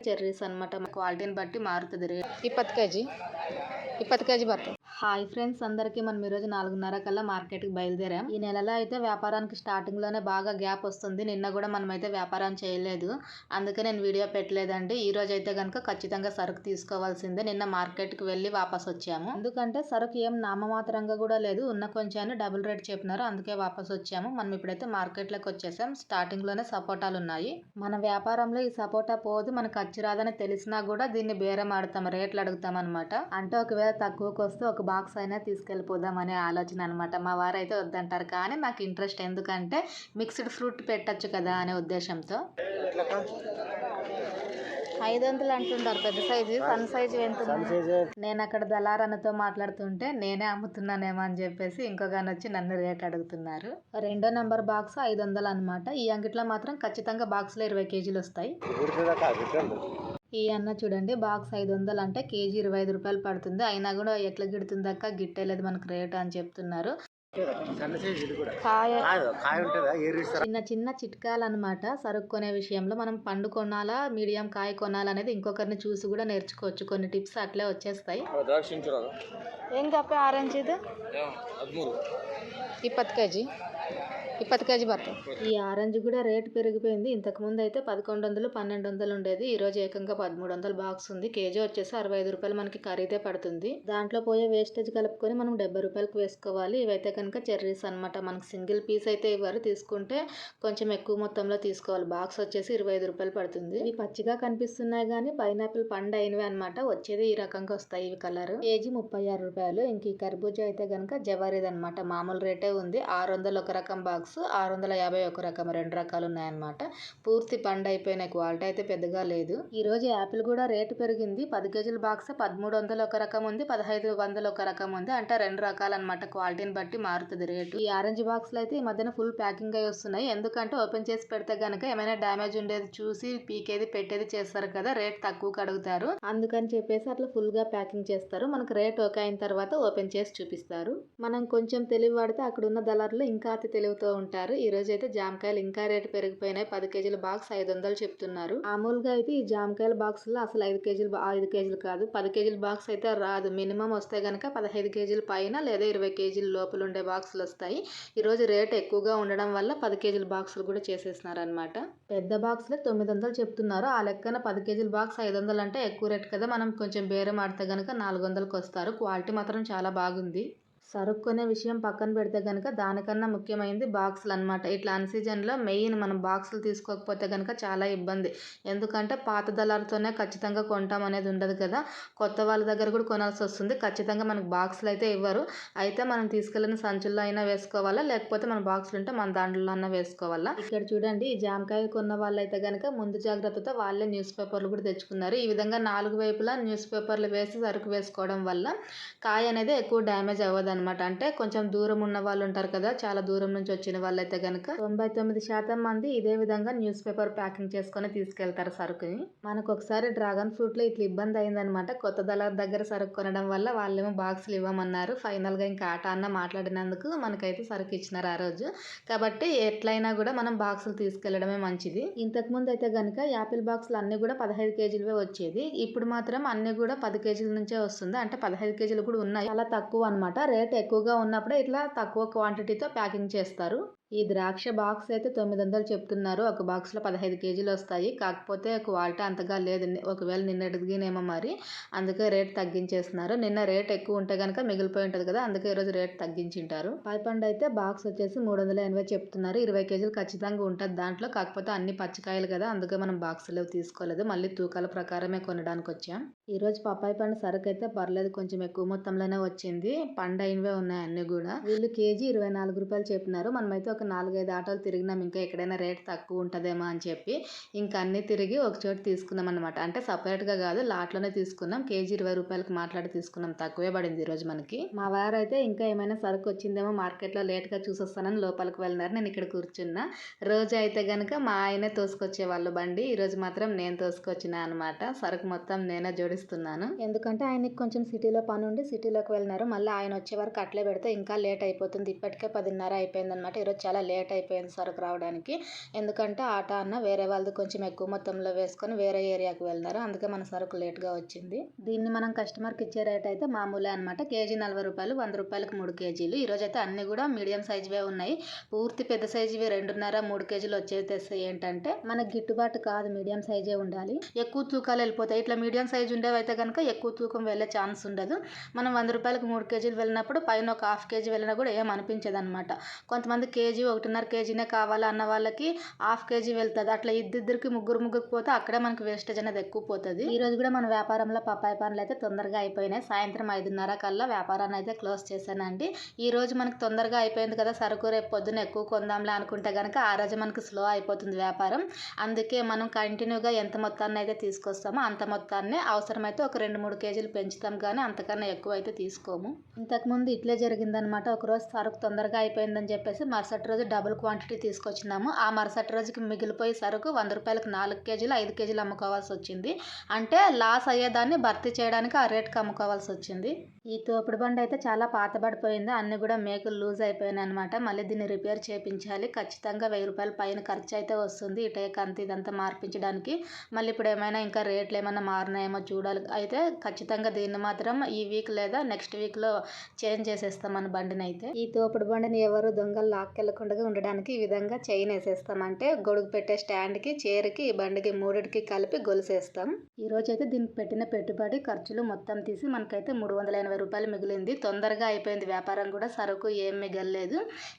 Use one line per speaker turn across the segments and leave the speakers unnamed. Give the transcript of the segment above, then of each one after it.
Cherry ಸಣ್ಣ ಮಟ್ಟ ಕ್ವಾಲಿಟಿನ ಬಟ್ಟಿ ಮಾರುತ್ತದೆ ರೀ
ಇಪ್ಪತ್ತು ಕೆ ಜಿ ಇಪ್ಪತ್ತು ಕೆ ಜಿ ಬರ್ತದೆ.
హాయ్ ఫ్రెండ్స్ అందరికీ మనం ఈరోజు నాలుగున్నర కల్లా మార్కెట్కి బయలుదేరాం. ఈ నెలలో అయితే వ్యాపారానికి స్టార్టింగ్లోనే బాగా గ్యాప్ వస్తుంది. నిన్న కూడా మనం అయితే వ్యాపారం చేయలేదు. అందుకే నేను వీడియో పెట్టలేదండి. ఈ రోజు అయితే కనుక ఖచ్చితంగా సరుకు తీసుకోవాల్సిందే. నిన్న మార్కెట్కి వెళ్ళి వాపస్ వచ్చాము. ఎందుకంటే సరుకు ఏం నామమాత్రంగా కూడా లేదు. ఉన్న కొంచెం డబుల్ రేట్ చెప్పినారు. అందుకే వాపస్ వచ్చాము. మనం ఇప్పుడైతే మార్కెట్లోకి వచ్చేసాం. స్టార్టింగ్లోనే సపోటాలు ఉన్నాయి. మన వ్యాపారంలో ఈ సపోటా పోదు. మనకు ఖర్చు రాదని తెలిసినా కూడా దీన్ని బేరం ఆడతాం. రేట్లు అడుగుతాం అనమాట అంటే ఒకవేళ తక్కువకు వస్తే ఒక బాక్స్ అయినా తీసుకెళ్ళిపోదాం అనే ఆలోచన అనమాట మా వారు అయితే వద్దంటారు కానీ నాకు ఇంట్రెస్ట్ ఎందుకంటే మిక్స్డ్ ఫ్రూట్ పెట్టచ్చు కదా అనే ఉద్దేశంతో. ఐదు వందలు అంటుంటారు పెద్ద సైజు సన్ సైజు ఎంత? నేను అక్కడ దళారన్నతో మాట్లాడుతుంటే నేనే అమ్ముతున్నానేమో అని చెప్పేసి ఇంకొకని వచ్చి నన్ను రేట్ అడుగుతున్నారు. రెండో నెంబర్ బాక్స్ ఐదు వందలు అనమాట ఈ అంగిట్లో మాత్రం ఖచ్చితంగా బాక్స్లో ఇరవై కేజీలు వస్తాయి. ఈ అన్న చూడండి బాక్స్ ఐదు వందలు అంటే కేజీ ఇరవై ఐదు రూపాయలు పడుతుంది. అయినా కూడా ఎట్లా గిడుతుంది అక్క గిట్టలేదు మనకు రేట్ అని చెప్తున్నారు. చిన్న చిన్న చిట్కాలు అనమాట సరుకు కొనే విషయంలో మనం పండు కొనాలా మీడియం కాయ కొనాలా అనేది ఇంకొకరిని చూసి కూడా నేర్చుకోవచ్చు. కొన్ని టిప్స్ అట్లే వచ్చేస్తాయి. ఏం కప్ప ఆరెంజ్ ఇది?
ఇప్పటి కేజీ. ఇప్పటి కేజీ భర్త
ఈ ఆరెంజ్ కూడా రేట్ పెరిగిపోయింది. ఇంతకు ముందు అయితే పదకొండు వందలు పన్నెండు వందలు ఉండేది. ఈ రోజు ఏకంగా పదమూడు వందల బాక్స్ ఉంది. కేజీ వచ్చేసి అరవై ఐదు రూపాయలు మనకి ఖరీదే పడుతుంది. దాంట్లో పోయే వేస్టేజ్ కలుపుకొని మనం డెబ్బై రూపాయలకు వేసుకోవాలి. ఇవైతే కనుక చెర్రీస్ అన్నమాట. మనకు సింగిల్ పీస్ అయితే ఇవ్వరు తీసుకుంటే కొంచెం ఎక్కువ మొత్తంలో తీసుకోవాలి. బాక్స్ వచ్చేసి ఇరవై ఐదు రూపాయలు పడుతుంది. ఇవి పచ్చిగా కనిపిస్తున్నాయి కానీ పైనాపిల్ పండు అయినవి అనమాట వచ్చేది ఈ రకంగా వస్తాయి ఇవి కలర్. కేజీ ముప్పై ఆరు రూపాయలు. ఇంక ఈ కర్బూజా అయితే కనుక జవారీది అనమాట మామూలు రేటే ఉంది. ఆరు వందలు ఒక రకం బాక్స్ ఆరు వందల యాభై ఒక రకం రెండు రకాలు ఉన్నాయన్నమాట పూర్తి పండు అయిపోయిన క్వాలిటీ అయితే పెద్దగా లేదు. ఈ రోజు యాపిల్ కూడా రేటు పెరిగింది. పది కేజీల బాక్స్ పదమూడు వందలు ఒక రకం ఉంది. పదహైదు వందలు ఒక రకం ఉంది. అంటే రెండు రకాలన్నమాట క్వాలిటీని బట్టి మారుతుంది రేటు. ఈ ఆరెంజ్ బాక్స్లో అయితే ఈ మధ్యన ఫుల్ ప్యాకింగ్ అయి వస్తున్నాయి. ఎందుకంటే ఓపెన్ చేసి పెడితే గనక ఏమైనా డ్యామేజ్ ఉండేది చూసి పీకేది పెట్టేది చేస్తారు కదా రేట్ తక్కువకి అడుగుతారు. అందుకని చెప్పేసి అట్లా ఫుల్గా ప్యాకింగ్ చేస్తారు. మనకు రేట్ ఓకే అయిన తర్వాత ఓపెన్ చేసి చూపిస్తారు. మనం కొంచెం తెలివి వాడితే అక్కడ ఉన్న దళారులు ఇంకా అతి తెలివితో ఉంటారు. ఈ రోజు అయితే జామకాయలు ఇంకా రేటు పెరిగిపోయినాయి. పది కేజీల బాక్స్ ఐదు వందలు చెప్తున్నారు. మామూలుగా అయితే ఈ జామకాయల బాక్స్లో అసలు ఐదు కేజీలు ఐదు కేజీలు కాదు. పది కేజీల బాక్స్ అయితే రాదు. మినిమం వస్తే గనక పదహైదు కేజీల పైన లేదా ఇరవై కేజీల లోపల ఉండే బాక్సులు వస్తాయి. ఈరోజు రేట్ ఎక్కువగా ఉండడం వల్ల పది కేజీల బాక్సులు కూడా చేసేసినారు అనమాట పెద్ద బాక్సులే తొమ్మిది వందలు చెప్తున్నారు. ఆ లెక్కన పది కేజీల బాక్స్ ఐదు వందలు అంటే ఎక్కువ రేట్ కదా. మనం కొంచెం బేరం ఆడితే గనక నాలుగు వందలకు వస్తారు. క్వాలిటీ మాత్రం చాలా బాగుంది. సరుకు కొనే విషయం పక్కన పెడితే కనుక దానికన్నా ముఖ్యమైనది బాక్సులు అనమాట ఇట్లా అన్సీజన్లో మెయిన్ మనం బాక్సులు తీసుకోకపోతే కనుక చాలా ఇబ్బంది. ఎందుకంటే పాత దళాలతోనే ఖచ్చితంగా కొంటాం అనేది ఉండదు కదా. కొత్త వాళ్ళ దగ్గర కూడా కొనాల్సి వస్తుంది. ఖచ్చితంగా మనకు బాక్సులు అయితే ఇవ్వరు. అయితే మనం తీసుకెళ్ళిన సంచుల్లో అయినా వేసుకోవాలా? లేకపోతే మన బాక్సులు ఉంటే మన దాంట్లో అన్నా వేసుకోవాలా? ఇక్కడ చూడండి ఈ జామకాయ కొన్న వాళ్ళైతే కనుక ముందు జాగ్రత్తతో వాళ్ళే న్యూస్ పేపర్లు కూడా తెచ్చుకున్నారు. ఈ విధంగా నాలుగు వైపులా న్యూస్ పేపర్లు వేసి సరుకు వేసుకోవడం వల్ల కాయ అనేది ఎక్కువ డ్యామేజ్ అవ్వదు అనమాట అంటే కొంచెం దూరం ఉన్న వాళ్ళు ఉంటారు కదా చాలా దూరం నుంచి వచ్చిన వాళ్ళు అయితే కనుక తొంభై తొమ్మిది శాతం మంది ఇదే విధంగా న్యూస్ పేపర్ ప్యాకింగ్ చేసుకొని తీసుకెళ్తారు సరుకుని. మనకు ఒకసారి డ్రాగన్ ఫ్రూట్లో ఇట్లా ఇబ్బంది అయిందనమాట కొత్త దళార్ దగ్గర సరుకు కొనడం వల్ల వాళ్ళేమో బాక్సులు ఇవ్వమన్నారు. ఫైనల్గా ఇంకా ఆట అన్న మాట్లాడినందుకు మనకైతే సరుకు ఇచ్చినారు ఆ రోజు. కాబట్టి ఎట్లయినా కూడా మనం బాక్సులు తీసుకెళ్ళడమే మంచిది. ఇంతకు ముందు అయితే గనుక యాపిల్ బాక్సులు అన్ని కూడా పదహైదు కేజీలవే వచ్చేది. ఇప్పుడు మాత్రం అన్ని కూడా పది కేజీల నుంచే వస్తుంది. అంటే పదహైదు కేజీలు కూడా ఉన్నాయి. చాలా తక్కువ అన్నమాట. రేట్ ఎక్కువగా ఉన్నప్పుడే ఇట్లా తక్కువ క్వాంటిటీతో ప్యాకింగ్ చేస్తారు. ఈ ద్రాక్ష బాక్స్ అయితే తొమ్మిది వందలు చెప్తున్నారు. ఒక బాక్స్లో పదహైదు కేజీలు వస్తాయి. కాకపోతే క్వాలిటీ అంతగా లేదు. ఒకవేళ నిన్నటిదిగినేమో మరి. అందుకే రేట్ తగ్గించేస్తున్నారు. నిన్న రేట్ ఎక్కువ ఉంటే కనుక మిగిలిపోయి ఉంటుంది కదా అందుకే ఈరోజు రేట్ తగ్గించింటారు. పైపండు అయితే బాక్స్ వచ్చేసి మూడు వందల ఎనభై చెప్తున్నారు. ఇరవై కేజీలు ఖచ్చితంగా ఉంటుంది దాంట్లో. కాకపోతే అన్ని పచ్చికాయలు కదా అందుకే మనం బాక్సులో తీసుకోలేదు. మళ్ళీ తూకాల ప్రకారమే కొనడానికి వచ్చాం. ఈరోజు పప్పాయి పండు సరుకు అయితే పర్లేదు. కొంచెం ఎక్కువ మొత్తంలోనే వచ్చింది. పండు అయినవే ఉన్నాయి అన్నీ కూడా. వీళ్ళు కేజీ ఇరవై నాలుగు రూపాయలు చెప్పినారు. మనమైతే ఒక నాలుగైదు ఆటోలు తిరిగినాం. ఇంకా ఎక్కడైనా రేట్ తక్కువ ఉంటుందేమో అని చెప్పి ఇంకా అన్ని తిరిగి ఒక చోట తీసుకున్నాం అనమాట అంటే సపరేట్గా గా కాదు లాట్లోనే తీసుకున్నాం. కేజీ ఇరవై రూపాయలకి మాట్లాడి తీసుకున్నాం. తక్కువే పడింది ఈ రోజు మనకి. మా వారు అయితే ఇంకా ఏమైనా సరుకు వచ్చిందేమో మార్కెట్లో గా చూసొస్తానని లోపలికి వెళ్ళినారు. నేను ఇక్కడ కూర్చున్నా. రోజు అయితే కనుక మా ఆయనే తోసుకొచ్చే వాళ్ళు బండి. ఈరోజు మాత్రం నేను తోసుకొచ్చిన అనమాట సరుకు మొత్తం నేనే జోడిస్తున్నాను. ఎందుకంటే ఆయనకి కొంచెం సిటీలో పని ఉండి సిటీలోకి వెళ్ళినారు. మళ్ళీ ఆయన వచ్చే వరకు అట్లే పెడితే ఇంకా లేట్ అయిపోతుంది. ఇప్పటికే పదిన్నర అయిపోయింది అనమాట ఈరోజు చాలా లేట్ అయిపోయింది సరుకు రావడానికి. ఎందుకంటే ఆట అన్న వేరే వాళ్ళది కొంచెం ఎక్కువ మొత్తంలో వేసుకొని వేరే ఏరియాకి వెళ్ళినారు అందుకే మన సరుకు లేట్గా వచ్చింది. దీన్ని మనం కస్టమర్కి ఇచ్చే రేట్ అయితే మామూలే అనమాట కేజీ నలభై రూపాయలు వంద రూపాయలకు మూడు కేజీలు. ఈరోజు అయితే అన్ని కూడా మీడియం సైజువే ఉన్నాయి. పూర్తి పెద్ద సైజువి రెండున్నర మూడు కేజీలు వచ్చేసి ఏంటంటే మనకి గిట్టుబాటు కాదు మీడియం సైజే ఉండాలి. ఎక్కువ తూకాలు వెళ్ళిపోతాయి. ఇట్లా మీడియం సైజు ఉండేవి అయితే కనుక ఎక్కువ తూకం వెళ్ళే ఛాన్స్ ఉండదు. మనం వంద రూపాయలకు మూడు కేజీలు వెళ్ళినప్పుడు పైన ఒక హాఫ్ కేజీ వెళ్ళినా కూడా ఏం అనిపించదు అనమాట కొంతమంది కేజీ ఒకటిన్నర కేజీనే కావాలి అన్న వాళ్ళకి హాఫ్ కేజీ వెళ్తుంది. అట్లా ఇద్దరికి ముగ్గురు ముగ్గురికి పోతే అక్కడే మనకి వేస్టేజ్ అనేది ఎక్కువ పోతుంది. ఈ రోజు కూడా మన వ్యాపారంలో పప్పాయి పనులు అయితే తొందరగా అయిపోయినాయి. సాయంత్రం ఐదున్నర కల్లా వ్యాపారాన్ని అయితే క్లోజ్ చేశానండి. ఈ రోజు మనకి తొందరగా అయిపోయింది కదా సరుకు రేపు పొద్దున ఎక్కువ కొందాంలే అనుకుంటే కనుక ఆ రోజు మనకి స్లో అయిపోతుంది వ్యాపారం. అందుకే మనం కంటిన్యూగా ఎంత మొత్తాన్ని అయితే తీసుకొస్తామో అంత మొత్తాన్ని అవసరమైతే ఒక రెండు మూడు కేజీలు పెంచుతాం కానీ అంతకన్నా ఎక్కువ అయితే తీసుకోము ఇంతకుముందు ఇట్లే జరిగిందనమాట. ఒకరోజు సరుకు తొందరగా అయిపోయిందని చెప్పేసి మరుసటి రోజు డబుల్ క్వాంటిటీ తీసుకొచ్చినాము ఆ మరుసటి రోజుకి మిగిలిపోయి సరుకు వంద రూపాయలకు నాలుగు కేజీలు ఐదు కేజీలు అమ్ముకోవాల్సి వచ్చింది. అంటే లాస్ అయ్యేదాన్ని భర్తీ చేయడానికి ఆ రేట్కి అమ్ముకోవాల్సి వచ్చింది. ఈ తోపుడు బండి అయితే చాలా పాతబడిపోయింది. అన్ని కూడా మేకులు లూజ్ అయిపోయినాయి అనమాట మళ్ళీ దీన్ని రిపేర్ చేయించాలి. ఖచ్చితంగా వెయ్యి రూపాయల పైన ఖర్చు అయితే వస్తుంది. ఈ కంత అంత ఇదంతా మార్పించడానికి. మళ్ళీ ఇప్పుడు ఏమైనా ఇంకా రేట్లు ఏమైనా మారినాయేమో చూడాలి. అయితే ఖచ్చితంగా దీన్ని మాత్రం ఈ వీక్ లేదా నెక్స్ట్ వీక్లో చేంజ్ చేసేస్తాం మన బండిని అయితే. ఈ తోపుడు బండిని ఎవరు దొంగలు లాక్కెళ్ళకుండా ఉండడానికి ఈ విధంగా చైన్ వేసేస్తామంటే గొడుగు పెట్టే స్టాండ్కి చైర్కి ఈ బండికి మూడిటికి కలిపి గొలుసేస్తాం. ఈరోజు అయితే దీనికి పెట్టిన పెట్టుబడి ఖర్చులు మొత్తం తీసి మనకైతే మూడు వందల ఎనభై రూపాయలు మిగిలింది. తొందరగా అయిపోయింది వ్యాపారం కూడా. సరుకు ఏం మిగలలేదు.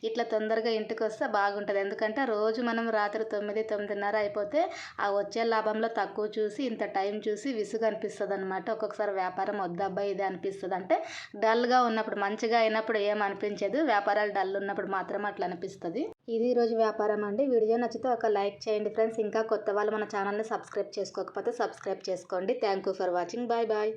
ఇట్లా తొందరగా ఇంటికి వస్తే బాగుంటుంది. ఎందుకంటే రోజు మనం రాత్రి తొమ్మిది తొమ్మిదిన్నర అయిపోతే ఆ వచ్చే లాభంలో తక్కువ చూసి ఇంత టైం చూసి విసుగు అనిపిస్తుంది అనమాట ఒక్కొక్కసారి వ్యాపారం వద్దబ్బా ఇది అనిపిస్తుంది. అంటే డల్గా ఉన్నప్పుడు మంచిగా అయినప్పుడు ఏం అనిపించదు. వ్యాపారాలు డల్ ఉన్నప్పుడు మాత్రం అట్లా కనిపిస్తుంది. ఇది ఈరోజు వ్యాపారం అండి. వీడియో నచ్చితే ఒక లైక్ చేయండి ఫ్రెండ్స్. ఇంకా కొత్త వాళ్ళు మన ఛానల్ని సబ్స్క్రైబ్ చేసుకోకపోతే సబ్స్క్రైబ్ చేసుకోండి. Thank you for watching. Bye bye.